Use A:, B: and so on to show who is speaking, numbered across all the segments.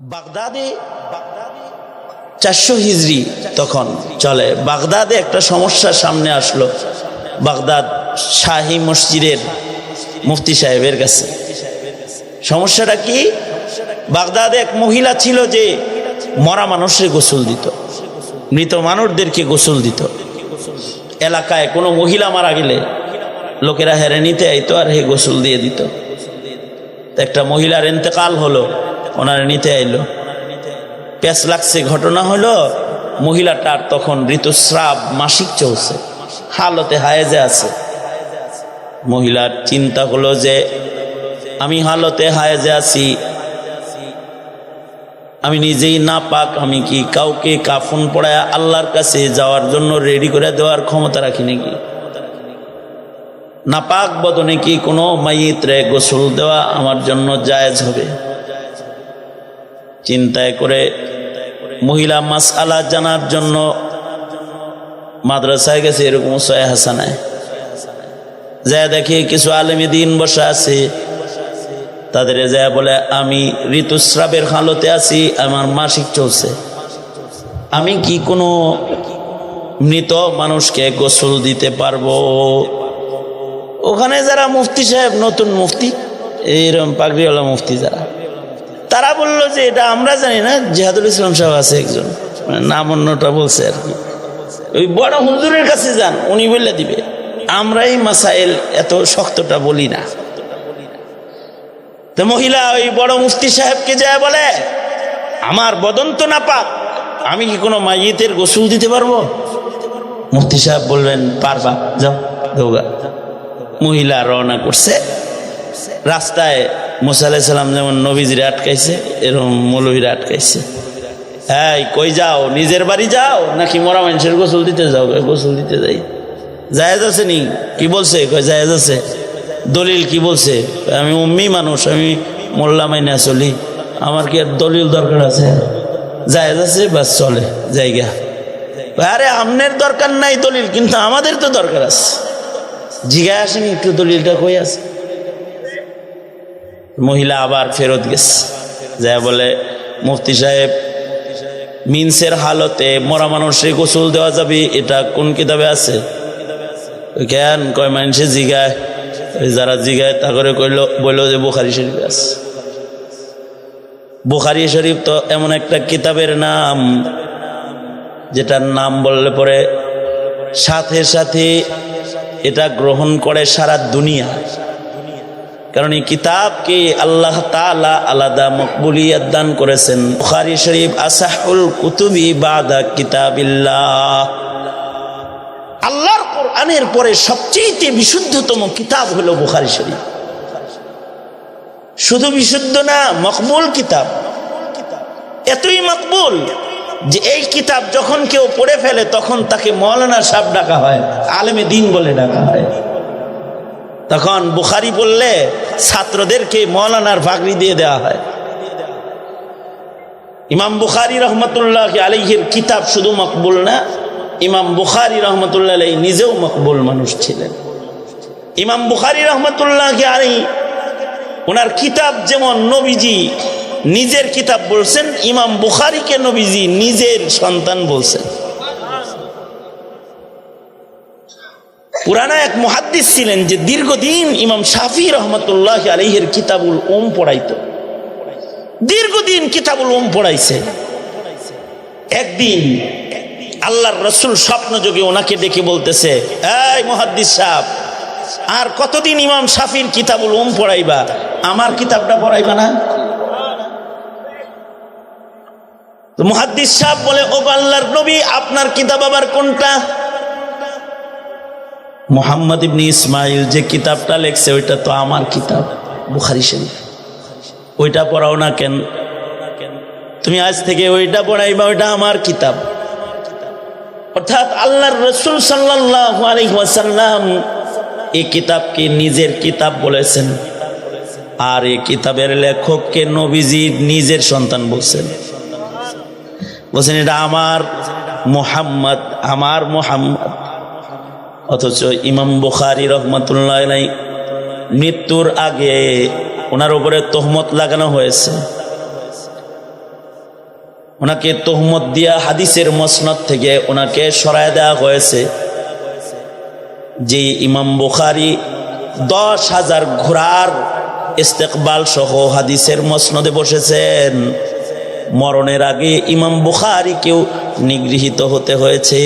A: বাগদাদে চারশো হিজড়ি তখন চলে। বাগদাদে একটা সমস্যার সামনে আসলো। বাগদাদ শাহি মসজিদের মুফতি সাহেবের কাছে। সমস্যাটা কি? বাগদাদে এক মহিলা ছিল যে মরা মানুষের গোসল দিত, মৃত মানুষদেরকে গোসল দিত। এলাকায় কোনো মহিলা মারা গেলে লোকেরা হেরে নিতে আইতো আর হে গোসল দিয়ে দিত। একটা মহিলার এতেকাল হলো। ওনারা নিতে আইলো। প্যাস লাগছে, ঘটনা হলো মহিলাটার তখন ঋতুস্রাব মাসিক চলছে। হালতে হায়েজে আছে। মহিলার চিন্তা হলো যে, আমি হালতে হায়েজে আছি। আমি নিজেই না পাক আমি কি কাউকে কাফন পড়ায় আল্লাহর কাছে যাওয়ার জন্য রেডি করে দেওয়ার ক্ষমতা রাখি নাকি? নাপাক বদনে কি কোনো মাইত্রে গোসল দেওয়া আমার জন্য জায়েজ হবে? চিন্তায় করে মহিলা মাস আলা জানার জন্য মাদ্রাসায় গেছে, এরকম সয় হাসানায়। যা দেখি কিছু আলেমী দিন বসে আছে। তাদের যা বলে, আমি ঋতুস্রাবের হালতে আছি, আমার মাসিক চলছে। আমি কি কোনো মৃত মানুষকে গোসল দিতে পারব? ওখানে যারা মুফতি সাহেব, নতুন মুফতি, এইরকম পাগড়িওয়ালা মুফতি যারা। তারা বলল যে এটা আমরা জানি না, জিহাদুল ইসলাম সাহেব আছে একজন। মানে নাম অন্যটা বলছে আর কি। ওই বড় হুজুরের কাছে যান, উনি বললে দিবে, আমরাই মাসাইল এত শক্তটা বলি না। তো মহিলা ওই বড় মুফতি সাহেবকে যায় বলে, আমার বদন তো না পাক আমি কি কোনো মাইয়েতের গোসল দিতে পারব? মুফতি সাহেব বলবেন পারবা, যাও, দৌগা। মহিলা রওনা করছে। রাস্তায় মুসা আলাইসাল্লাম যেমন নবীজিরে আটকাইছে, এরকম মৌলভীরা আটকাইছে। হ্যাঁ কই যাও? নিজের বাড়ি যাও? নাকি মরা মানুষের গোসল দিতে যাও? গোসল দিতে যাই। জায়েজ আছে নি? কি বলছে? কয়, জায়েজ আছে। দলিল কি বলছে? আমি উম্মি মানুষ, আমি মোল্লা মাইনা চলি। আমার কি আর দলিল দরকার আছে? জায়েজ আছে, বাস চলে, জায়গা। আরে, আমনের দরকার নাই দলিল, কিন্তু আমাদের তো দরকার আছে। জিগায় আসেনি, একটু দলিলটা কই আছে? মহিলা আবার ফেরত গেছে। যা বলে, মুফতি সাহেব, মিনসের হালতে মরা মানুষের গোসল দেওয়া যাবে, এটা কোন কিতাবে আছে? কেন কয়, মানুষে জিগায়। যারা জিগায়, তা করে কইল, বলল যে, বুখারি শরীফ আছে। বুখারি শরীফ তো এমন একটা কিতাবের নাম, যেটার নাম বললে পরে, সাথে সাথে এটা গ্রহণ করে সারা দুনিয়া। কারণ এই কিতাবকে আল্লাহ তালা আলাদা মকবুলিয়াত দান করেছেন। বুখারি শরীফ, আসাহুল কুতুবি বাদা কিতাবিল্লাহ। আল্লাহর কোরআনের পরে সবচেয়ে বিশুদ্ধতম কিতাব হলো বুখারি শরীফ। শুধু বিশুদ্ধ না, মকবুল কিতাব। এতই মকবুল যে এই কিতাব যখন কেউ পড়ে ফেলে, তখন তাকে মৌলানা সাহেব ডাকা হয়, আলেমে দিন বলে ডাকা হয়। তখন বুখারি বললে, ছাত্রদেরকে মৌলানার ভাগরি দিয়ে দেওয়া হয়। ইমাম বুখারি রহমতুল্লাহ আলিহের কিতাব শুধু মকবুল না, ইমাম বুখারি রহমতুল্লাহ আলাই নিজেও মকবুল মানুষ ছিলেন। ইমাম বুখারি রহমতুল্লাহ আলী ওনার কিতাব যেমন নবীজি নিজের কিতাব বলছেন, ইমাম বুখারিকে নবীজি নিজের সন্তান বলছেন। পুরানা এক মহাদ্দিস ছিলেন যে দীর্ঘদিন ইমাম শাফি রহমতুল্লাহ আলহের কিতাবুল ওম পড়াইত। দীর্ঘদিন কিতাবুল ওম পড়াইছে। একদিন আল্লাহর রসুল স্বপ্ন যোগে ওনাকে ডেকে বলতেছে, এই মহাদ্দিস সাহ আর কতদিন ইমাম শাফির কিতাবুল ওম পড়াইবা? আমার কিতাবটা পড়াইবা না? মুহাদ্দিস সাহেব বলে ও আল্লাহর নবী, আপনার কিতাব আবার কোনটা? মোহাম্মদ ইবনি ইসমাইল যে কিতাবটা লেখছে, ওইটা তো আমার কিতাব, বুখারি শরীফ। ওইটা পড়াও না কেন? তুমি আজ থেকে ওইটা পড়াইবা, ওইটা আমার কিতাব। অর্থাৎ আল্লাহর রসুল সাল্লাহ আলহাসাল্লাম এই কিতাবকে নিজের কিতাব বলেছেন, আর এই কিতাবের লেখককে নবীজি নিজের সন্তান বলছেন। বলছেন, এটা আমার মোহাম্মদ আমার মোহাম্মদ। অথচ ইমাম বুখারি রহমতুল্লাহ মৃত্যুর আগে ওনার উপরে তহমত লাগানো হয়েছে। ওনাকে তহমত দিয়া হাদিসের মসনদ থেকে ওনাকে সরায় দেওয়া হয়েছে যে ইমাম বুখারি দশ হাজার ঘোড়ার ইস্তেকবাল সহ হাদিসের মসনদে বসেছেন। মরণের আগে ইমাম বুখারিকেও নিগৃহীত হতে হয়েছে।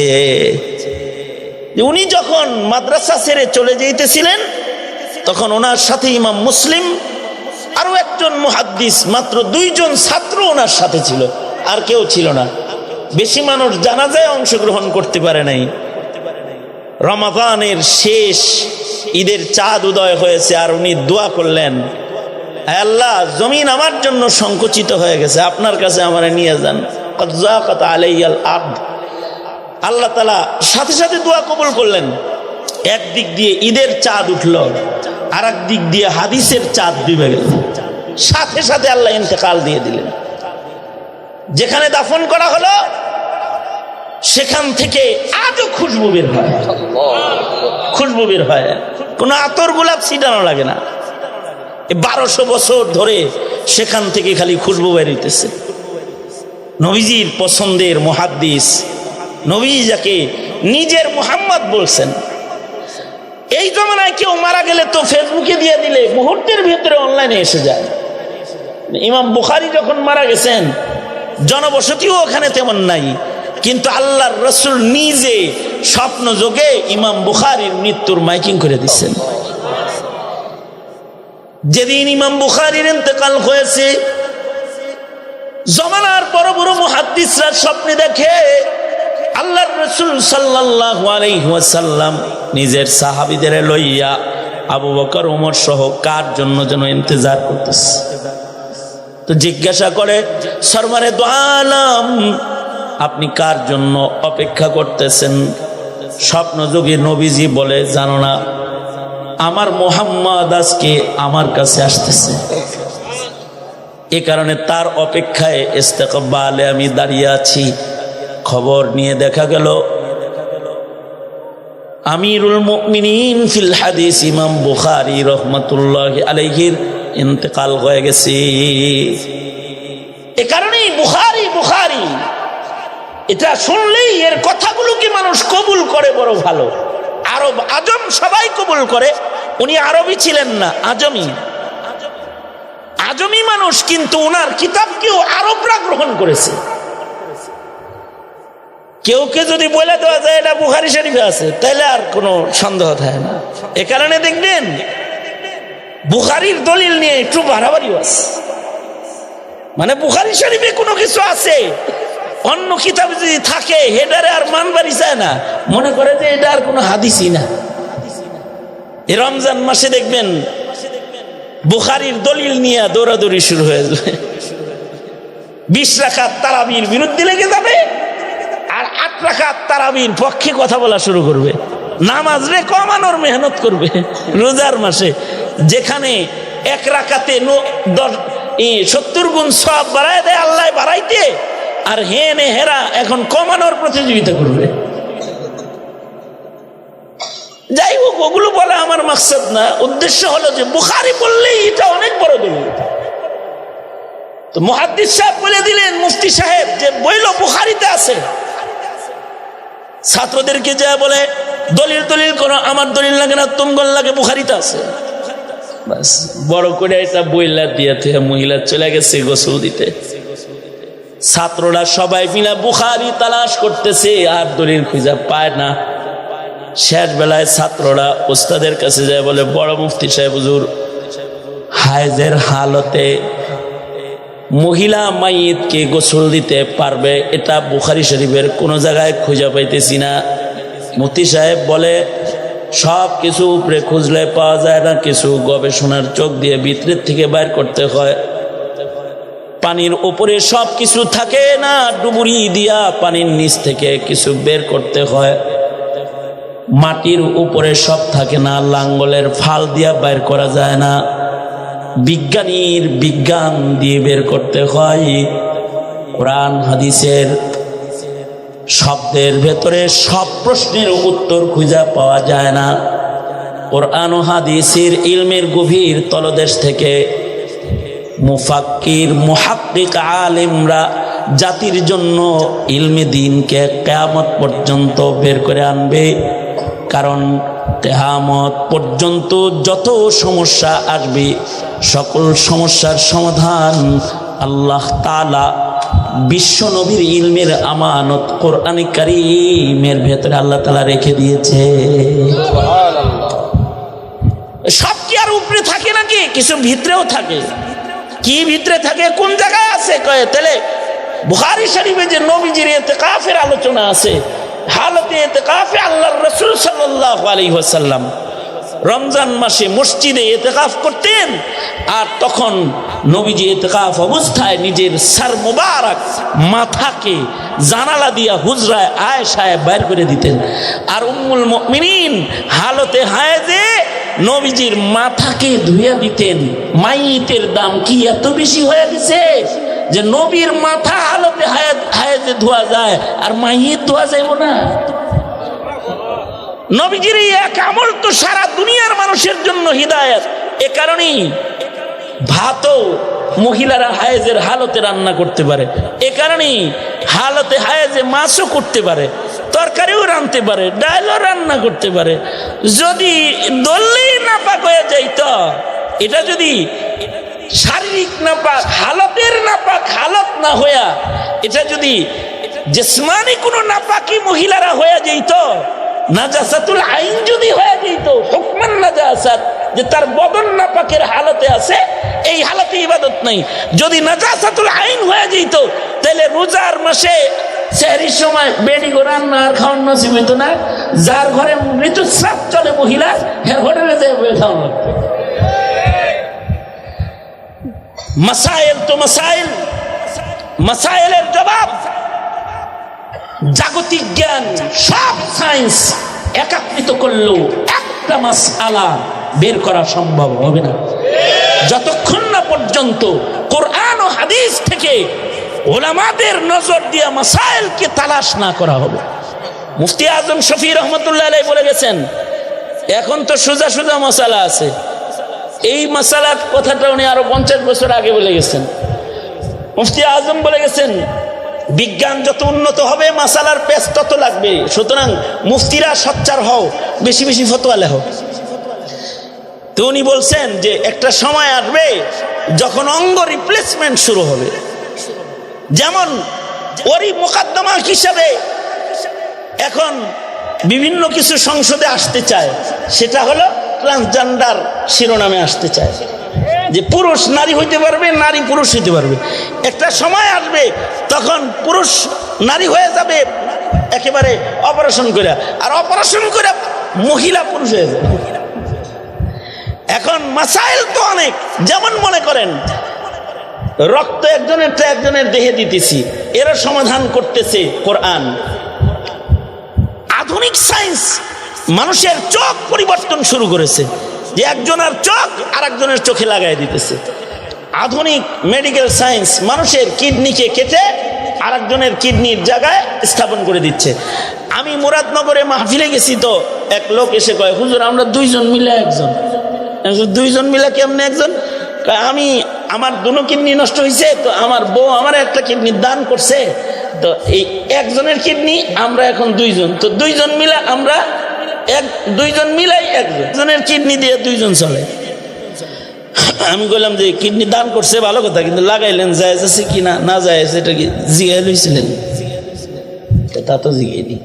A: উনি যখন মাদ্রাসা ছেড়ে চলে যেতেছিলেন তখন ওনার সাথে ইমাম মুসলিম, আরও একজন মুহাদ্দিস, মাত্র দুইজন ছাত্র ওনার সাথে ছিল, আর কেউ ছিল না। বেশি মানুষ জানাজায় অংশগ্রহণ করতে পারে নাই। রমাদানের শেষ ঈদের চাঁদ উদয় হয়েছে, আর উনি দোয়া করলেন আল্লাহ, জমিন আমার জন্য সংকুচিত হয়ে গেছে, আপনার কাছে আমার নিয়ে যান। আল্লাহ তালা সাথে সাথে দোয়া কবল করলেন। একদিক দিয়ে ঈদের চাঁদ উঠল আর দিক দিয়ে হাদিসের চাঁদ ডুবে গেল। সাথে সাথে আল্লাহ ইন্তেকাল দিয়ে দিলেন। যেখানে দাফন করা হলো, সেখান থেকে আজও খুশবু বের হয়। খুশবু বের হয়। কোনো আতর গোলাপ ছিটানো লাগে না। বারোশো বছর ধরে সেখান থেকে খালি খুশবু বের হইতেছে। নবীজির পছন্দের মহাদ্দিস নবী যাকে নিজের মোহাম্মদ বলছেন। এই জমানায় কেউ মারা গেলে তো ফেসবুকে দিয়ে দিলে, মুহূর্তের ভিতরে অনলাইনে এসে যায়। ইমাম বুখারি যখন মারা গেছেন, জনবসতিও ওখানে তেমন নাই, কিন্তু আল্লাহর রসুল নিজে স্বপ্ন যোগে ইমাম বুখারির মৃত্যুর মাইকিং করে দিচ্ছেন। যেদিন ইমাম বুখারির ইন্তেকাল হয়েছে, জমানার বড় বড় মুহাদ্দিসরা স্বপ্নে দেখে আল্লাহর রসুল সাল্লাল্লাহু আলাইহি নিজের সাহাবীদের লইয়া আবু বকর, ওমর সহ কার জন্য যেন ইন্তজার করতেছে? তো জিজ্ঞাসা করে সরমারে দোয়ালাম আপনি কার জন্য অপেক্ষা করতেছেন? স্বপ্নযোগী নবীজি বলে, জানো না, আমার মোহাম্মদ আজকে আমার কাছে আসতেছে। এ কারণে তার অপেক্ষায় ইস্তেকবালে আমি দাঁড়িয়ে আছি। খবর নিয়ে দেখা গেল, আমিরুল মুমিনিন ফিল হাদিস ইমাম বুখারি রহমতুল্লাহ আলাইহির ইন্তেকাল হয়ে গেছে। এ কারণেই বুখারি বুখারি, এটা শুনলেই এর কথাগুলোকে মানুষ কবুল করে, বড় ভালো। আরব, আজম সবাই কবুল করে, উনি আরবি ছিলেন না, আজমি। আজমি মানুষ কিন্তু ওনার কিতাবকেও আরবরা গ্রহণ করেছে। কেউ কে যদি বলে দেওয়া যায় এটা বুখারি শরীফে আছে, তাহলে আর কোনো সন্দেহ থাকে না। এ কারণে দেখবেন, বুখারির দলিল নিয়ে একটু বাড়াবাড়ি আছে। মানে বুখারি শরীফে কোনো কিছু আছে, অন্য কিতাব যদি থাকে, হেডারে আর মানবাড়ি চায় না। মনে করে যে এটা আর কোনো হাদিসই না। এই রমজান মাসে দেখবেন, বুখারির দলিল নিয়ে দৌড়াদৌড়ি শুরু হয়ে যাবে বিশ রাখার তারাবির বিরুদ্ধে লেগে যাবে রাখার তারাবির পক্ষে কথা বলা শুরু করবে। নামাজ রে কমানোর মেহনত করবে রোজার মাসে। যেখানে এক দশ সত্তর গুণ সব বাড়ায় দেয় আল্লাহ বাড়াইতে, আর হেনে হেরা এখন কমানোর প্রতিযোগিতা করবে। যাই হোক, ওগুলো বলা আমার মাকসাদ না। উদ্দেশ্য হলো যে বুখারি বললেই এটা অনেক বড় দলিল। তো মহাদ্দিস সাহেব বলে দিলেন, মুফতি সাহেব, যে বইল বুখারিতে আছে। ছাত্রদেরকে যা বলে, দলিল দলিল করো, আমার দলিল লাগে না তুমগল লাগে বুখারিতে আছে। বড় করে এটা বইলা দিয়ে মহিলা চলে গেছে গোসল দিতে। ছাত্ররা সবাই মিলা বুখারি তালাশ করতেছে, আর দলিল খুঁজে পায় না। শেষ বেলায় ছাত্ররা ওস্তাদের কাছে যায় বলে, বড় মুফতি সাহেব হুজুর হায়জের হালতে মহিলা মাইতকে গোসল দিতে পারবে, এটা বুখারি শরীফের কোনো জায়গায় খুঁজে পাইতেছি না। মতি সাহেব বলে, সব কিছু উপরে খুঁজলে পাওয়া যায় না, কিছু গবেষণার চোখ দিয়ে ভিতরের থেকে বাইর করতে হয়। পানির উপরে সব কিছু থাকে না, ডুবুরি দিয়া পানির নিচ থেকে কিছু বের করতে হয়। মাটির উপরে সব থাকে না, লাঙ্গলের ফাল দিয়া বাইর করা যায় না। বিজ্ঞানীর বিজ্ঞান দিয়ে বের করতে হয়। কোরআন, হাদিসের শব্দের ভেতরে সব প্রশ্নের উত্তর খুঁজে পাওয়া যায় না। কোরআন হাদিসের ইলমের গভীর তলদেশ থেকে মুফাক্কির, মুহাক্কিক আলিমরা জাতির জন্য ইলমে দিনকে কেয়ামত পর্যন্ত বের করে আনবে। কারণ কেয়ামত পর্যন্ত যত সমস্যা আসবে, সকল সমস্যার সমাধান আল্লাহ তালা বিশ্ব নবীর ইলমের আমানত কোরআনে কারিমের ভেতরে আল্লাহ তালা রেখে দিয়েছে। সব কি আর উপরে থাকে নাকি? কিছু ভিতরেও থাকে। কি ভিতরে থাকে? কোন জায়গায় আছে? কয়ে, তাহলে বুহারি শরীফে যে নবীজির এতেকাফের আলোচনা আছে হালতে এতেকাফে আল্লাহর রসুল সাল্লাহ আলী ওয়াসাল্লাম রমজান মাসে মসজিদে এতেকাফ করতেন আর তখন নবীজি এতেকাফ অবস্থায় নিজের সার মোবারক মাথাকে জানালা দিয়া হুজরায় আয়সায় বাইর করে দিতেন। আর উম্মুল মিনিন হালতে হায়েজে নবীজির মাথাকে ধুইয়া দিতেন। মাইতের দাম কি এত বেশি হয়ে গেছে? যে নবীর মাথা হালতে হায়াত ধোয়া যায়, আর মাইয়ের ধোয়া যাইব না। নবীজির এক আমল তো সারা দুনিয়ার মানুষের জন্য হৃদায়ত। এ কারণেই ভাতও মহিলারা হায়েজের হালতে রান্না করতে পারে। এ কারণেই হালতে হায়েজে মাছও করতে পারে, তরকারিও রানতে পারে, ডালও রান্না করতে পারে। যদি দললেই নাপাক হয়ে যাইত, এটা যদি শারীরিক নাপাক, হালতের নাপাক, হালত না হইয়া, এটা যদি জেসমানি কোনো নাপাকি মহিলারা হয়ে যেত নাজাসাতুল আইন যদি হয়ে যেত হুকমান নাজাসাত, যে তার বদন নাপাকের হালতে আছে, এই হালতে ইবাদত নাই। যদি নাজাসাতুল আইন হয়ে যেত তাহলে রোজার মাসে সেহরির সময় বেডি রান্না আর খাওয়ান নসিব হইতো না। যার ঘরে ঋতুস্রাব চলে মহিলা হ্যাঁ যায় খাওয়ানো মাসাইল তো মাসাইল। মাসাইলের জবাব, জাগতিক জ্ঞান, সব সায়েন্স একাত্রিত করলেও একটা মাসালা বের করা সম্ভব হবে না। যতক্ষণ না পর্যন্ত কোরআন ও হাদিস থেকে ওলামাদের নজর দিয়া মাসাইলকে তালাশ না করা হবে। মুফতি আজম শফি রহমতুল্লাহ বলে গেছেন, এখন তো সোজা সোজা মশালা আছে। এই মশালার কথাটা উনি আরও পঞ্চাশ বছর আগে বলে গেছেন। মুফতি আজম বলে গেছেন, বিজ্ঞান যত উন্নত হবে, মাসালার পেস তত লাগবে। সুতরাং মুফতিরা সচ্চার হও, বেশি বেশি ফতোয়া লেহ তো উনি বলছেন যে একটা সময় আসবে যখন অঙ্গ রিপ্লেসমেন্ট শুরু হবে। যেমন ওরই মোকাদ্দমা হিসাবে এখন বিভিন্ন কিছু সংসদে আসতে চায়, সেটা হলো ট্রান্সজেন্ডার শিরোনামে আসতে চায়। যে পুরুষ নারী হইতে পারবে, নারী পুরুষ হইতে পারবে। একটা সময় আসবে তখন পুরুষ নারী হয়ে যাবে, একেবারে অপারেশন করে। আর অপারেশন করে মহিলা পুরুষ হয়ে যাবে। এখন মাসাইল তো অনেক, যেমন মনে করেন, রক্ত একজনের তো একজনের দেহে দিতেছি, এরা সমাধান করতেছে কোরআন। আধুনিক সায়েন্স মানুষের চোখ পরিবর্তন শুরু করেছে। যে একজনের চোখ আর একজনের চোখে লাগাই দিতেছে। আধুনিক মেডিকেল সায়েন্স মানুষের কিডনিকে কেটে আর একজনের কিডনির জায়গায় স্থাপন করে দিচ্ছে। আমি মুরাদনগরে মাহফিলে গেছি তো, এক লোক এসে কয়, হুজুর, আমরা দুইজন মিলে একজন। দুইজন মিলে কেমনে একজন? আমি, আমার দুনো কিডনি নষ্ট হয়েছে তো আমার বউ আমার একটা কিডনি দান করছে। তো এই একজনের কিডনি আমরা এখন দুইজন, তো দুইজন মিলে আমরা এক, দুইজন মিলাই একজনের কিডনি দিয়ে দুইজন চলে। আমি বললাম যে, কিডনি দান করছে, ভালো কথা, কিন্তু লাগাইলেন, যায় আছে কি না না যায় এটা কি জিগাই লইছিলেন? তা, তো জিগাইনি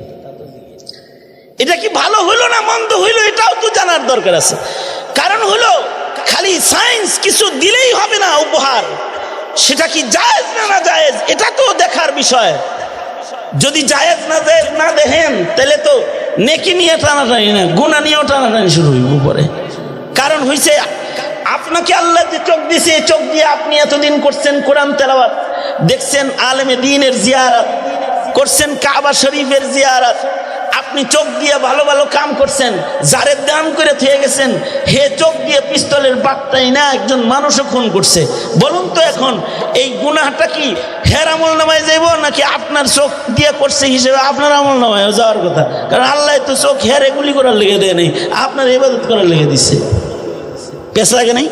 A: এটা কি ভালো হইল না মন্দ হইল, এটাও তো জানার দরকার আছে। কারণ হলো, খালি সায়েন্স কিছু দিলেই হবে না উপহার। সেটা কি জায়েজ না না জায়েজ, এটা তো দেখার বিষয়। যদি জায়েজ না জায়েজ না দেখেন তাহলে তো নেকি নিয়ে টানাটানি না গুণা নিয়েও টানাটানি শুরু হইব পরে। কারণ হয়েছে আপনাকে আল্লাহ যে চোখ দিছে চোখ দিয়ে আপনি এতদিন করছেন কোরআন তেলাওয়াত, দেখছেন আলেমে দিনের জিয়ারাত, করছেন কাবা শরীফের জিয়ারাত আপনি চোখ দিয়ে ভালো ভালো কাম করছেন যারে দান করে থেকে গেছেন, হে চোখ দিয়ে পিস্তলের বার্তাই না একজন মানুষও খুন করছে। বলুন তো এখন, এই গুনাহটা কি হের আমল নামায় যাইব নাকি আপনার চোখ দিয়ে করছে হিসেবে আপনার আমল নামায় যাওয়ার কথা? কারণ আল্লাহ তো চোখ হের এগুলি করার লেগে দেয় নেই, আপনার ইবাদত করার লেগে দিচ্ছে পেশ লাগে নাই?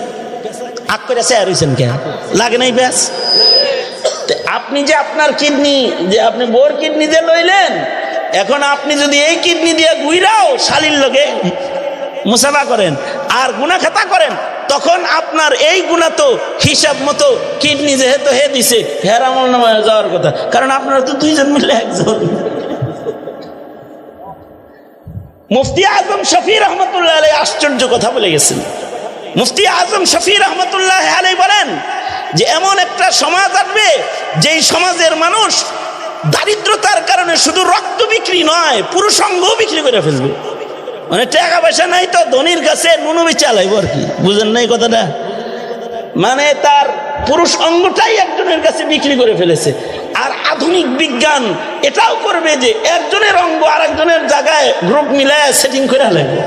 A: আগ করে চেয়ার হয়েছেন কে লাগে নাই ব্যাস আপনি যে আপনার কিডনি, যে আপনি বোর কিডনি দিয়ে লইলেন এখন আপনি যদি এই কিডনি দিয়ে গুইরাও শালির লোকে মুসাফা করেন আর গুনা খাতা করেন, তখন আপনার এই গুণা তো হিসাব মতো কিডনি যেহেতু হে দিছে, হের আমল নামায় যাওয়ার কথা। কারণ আপনারা তো দুইজন মিলে একজন। মুফতি আজম শফি রহমতুল্লাহ আলাই আশ্চর্য কথা বলে গেছেন। মুফতি আজম শফি রহমতুল্লাহ আলাই বলেন যে, এমন একটা সমাজ আসবে যেই সমাজের মানুষ দারিদ্রতার কারণে শুধু রক্ত বিক্রি নয় পুরুষঙ্গ বিক্রি করে ফেলবে। মানে টাকা পয়সা নাই তো, ধনির কাছে নুনু চালাইব আর কি। বুঝেন নাই কথাটা? মানে তার পুরুষ অঙ্গটাই একজনের কাছে বিক্রি করে ফেলেছে। আর আধুনিক বিজ্ঞান এটাও করবে যে একজনের অঙ্গ আরেকজনের জায়গায় গ্রুপ মিলায় সেটিং করে লাগবে।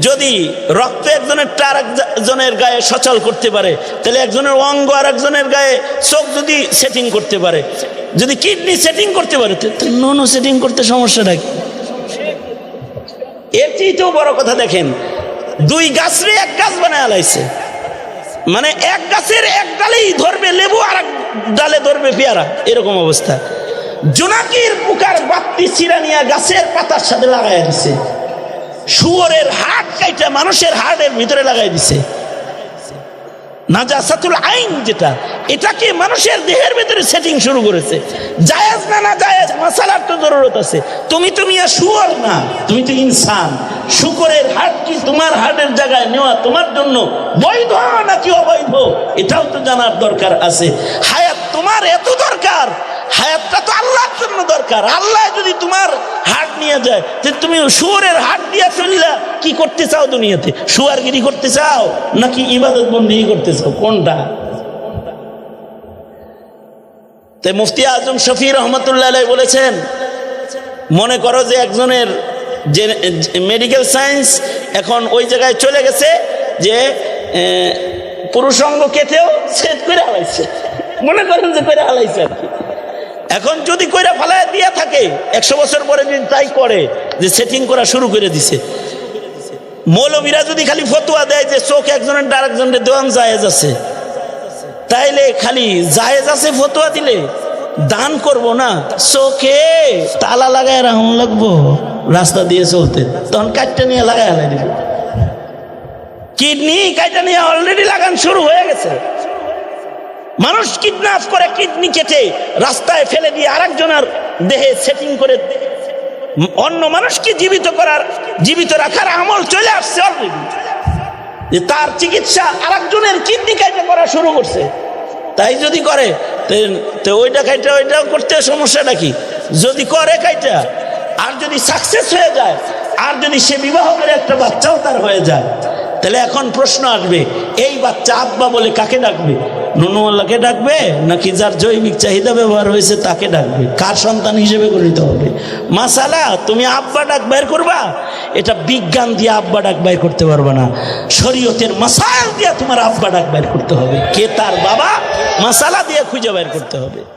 A: যদি রক্ত একজনের টার আরেকজনের গায়ে সচল করতে পারে, তাহলে একজনের অঙ্গ আর একজনের গায়ে চোখ যদি সেটিং করতে পারে যদি কিডনি সেটিং করতে পারে নন সেটিং করতে সমস্যাটা কি? এর চেয়েতেও বড় কথা দেখেন, দুই গাছরে এক গাছ বানায় আলাইছে। মানে এক গাছের এক ডালেই ধরবে লেবু আর এক ডালে ধরবে পেয়ারা, এরকম অবস্থা। জোনাকির পুকার বাত্তি চিরা নিয়ে গাছের পাতার সাথে লাগাই দিছে। শুয়োরের হাট কাইটা মানুষের হাটের ভিতরে লাগাই দিছে। নাজাসাতুল আইন যেটা, এটাকে মানুষের দেহের ভিতরে সেটিং শুরু করেছে। জায়েজ না না জায়েজ মশালার তো জরুরত আছে। তুমি তুমি আর শুয়োর না, তুমি তো ইনসান। শুকরের হাট কি তোমার হাটের জায়গায় নেওয়া তোমার জন্য বৈধ নাকি অবৈধ? এটাও তো জানার দরকার আছে। হায়াত তোমার এত দরকার। হায়াতটা তো আল্লাহর জন্য দরকার। আল্লাহ যদি তোমার হাট নিয়ে যায় তুমি শুয়ারের হাট দিয়ে চললা, কি করতে চাও দুনিয়াতে? শুয়ারগিরি করতে চাও, নাকি ইবাদত বন্দি করতে চাও? কোনটা? তাই মুফতি আজম শফি রহমতুল্লাহ বলেছেন, মনে করো যে একজনের যে মেডিকেল সায়েন্স এখন ওই জায়গায় চলে গেছে, যে পুরুষাঙ্গ কেটেও সেট করে হালাইছে মনে করেন যে করে হালাইছে আর কি। এখন যদি কইরা ফালায় দিয়া থাকে, একশো বছর পরে যদি তাই করে, যে সেটিং করা শুরু করে দিছে। মৌলবীরা যদি খালি ফতুয়া দেয় যে চোখ একজনের আরেকজনের দেওয়ান জায়েজ আছে, তাইলে খালি জায়েজ আছে ফতুয়া দিলে, দান করব না, চোখে তালা লাগায় রাখুন লাগবো, রাস্তা দিয়ে চলতে। তখন কাটটা নিয়ে লাগায় কিডনি কাইটা নিয়ে অলরেডি লাগান শুরু হয়ে গেছে। মানুষ কিডন্যাপ করে কিডনি কেটে রাস্তায় ফেলে দিয়ে আরেকজনের দেহে সেটিং করে অন্য মানুষকে জীবিত করার, জীবিত রাখার আমল চলে আসছে অলরেডি যে তার চিকিৎসা আরেকজনের কিডনি কাইটা করা শুরু করছে। তাই যদি করে, তে- ওইটা কাইটা, ওইটাও করতে সমস্যাটা কি? যদি করে কাইটা, আর যদি সাকসেস হয়ে যায়, আর যদি সে বিবাহ করে একটা বাচ্চাও তার হয়ে যায়, তাহলে এখন প্রশ্ন আসবে এই বাচ্চা আব্বা বলে কাকে ডাকবে? নুনুয়াল্লাকে ডাকবে নাকি যার জৈবিক চাহিদা ব্যবহার হয়েছে তাকে ডাকবে? কার সন্তান হিসেবে গণিত হবে? মাসালা, তুমি আব্বা ডাক বের করবা? এটা বিজ্ঞান দিয়ে আব্বা ডাক বের করতে পারবে না। শরীয়তের মাসাল দিয়ে তোমার আব্বা ডাক বের করতে হবে। কে তার বাবা? মাসালা দিয়ে খুঁজে বের করতে হবে।